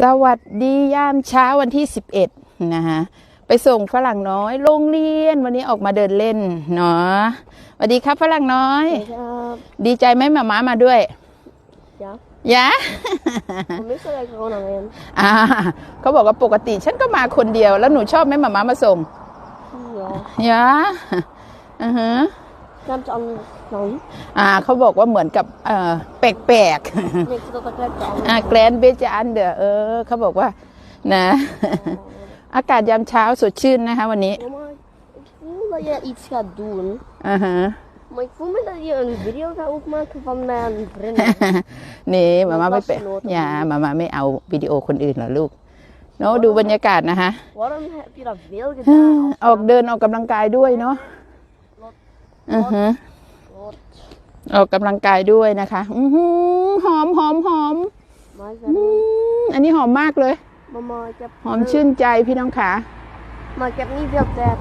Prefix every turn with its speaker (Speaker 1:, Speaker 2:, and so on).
Speaker 1: สวัสดียามเช้าวันที่ 11 นะคะไปส่งฝรั่งน้อยโรงเรียนวันนี้ออกมาเดินเล่นเนาะสวัสดีครับฝรั่งน้อย
Speaker 2: ครับ
Speaker 1: ดีใจไหมหมาม้ามาด้วย
Speaker 2: Ja,
Speaker 1: ยะ
Speaker 2: ผมไม่เคยเขาหนังเรียน
Speaker 1: อ่าเขาบอกว่าปกติฉันก็มาคนเดียวแล้วหนูชอบไหมหมาม้ามาส่ง
Speaker 2: Ja,
Speaker 1: ยะอือฮะ
Speaker 2: ganz anders dan.
Speaker 1: อ่าเขาบอกว่าเหมือนกับเอ่อแปลก
Speaker 2: Nee, ik vind dat ook lekker
Speaker 1: ๆ
Speaker 2: anders.
Speaker 1: อ่าแกรนเบจอันเดอเออเขาบอกว่านะ อากาศยามเช้าสดชื่นนะคะ วันนี้
Speaker 2: Mama, ik voel dat je iets gaat doen.
Speaker 1: อ่าฮะ
Speaker 2: Maar ik voel me dat je een video gaat opmaken van mijn vrienden.
Speaker 1: นี่มามาไม่เป็น
Speaker 2: Dat was nodig.
Speaker 1: อย่ามามาไม่เอาวิดีโอคนอื่นเหรอลูกเนาะดูบรรยากาศนะคะ
Speaker 2: Waarom heb je dat veel gedaan?
Speaker 1: ออกเดินออกกำลังกายด้วยเนาะ อือฮึ
Speaker 2: Wat?
Speaker 1: ออกกำลังกายด้วยนะคะ อือหือหอมหอมหอม
Speaker 2: Maar ik
Speaker 1: อื
Speaker 2: ben...
Speaker 1: มอันนี้หอมมากเลย
Speaker 2: Mama, ik heb...
Speaker 1: หอมชื่นใจพี่น้องขา
Speaker 2: Maar ik heb niet veel tijd.